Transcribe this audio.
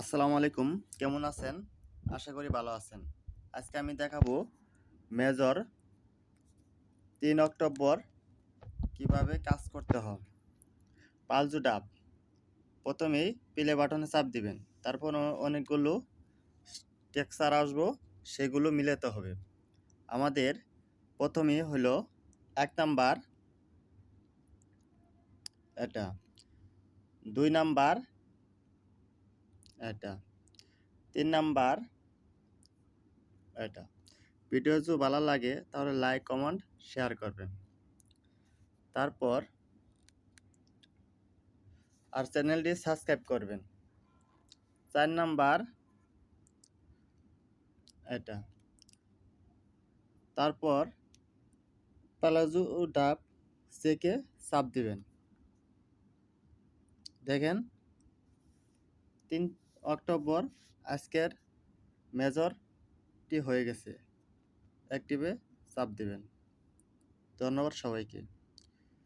আসসালামু আলাইকুম। কেমন আছেন? আশা করি ভালো আছেন। আজকে আমি দেখাবো মেজর তিন অক্টোবর কীভাবে কাজ করতে হয়। পালজু ডাব। প্রথমেই প্লে বাটনে চাপ দিবেন। তারপর অনেকগুলো টেক্সার আসব, সেগুলো মিলাতে হবে। আমাদের প্রথমেই হলো এক নাম্বার, এটা। দুই নাম্বার এটা। তিন নাম্বার, এটা। ভিডিও যদি ভালো লাগে, তাহলে লাইক কমেন্ট শেয়ার করবেন। তারপর, আর চ্যানেলটি সাবস্ক্রাইব করবেন। চার নাম্বার, এটা। তারপর প্লাজো ও ডাব চেকে চাপ দিবেন। দেখেন, তিন অক্টোবর আজকের মেজরটি হয়ে গেছে। অ্যাক্টিভে চাপ দেবেন। ধন্যবাদ সবাইকে।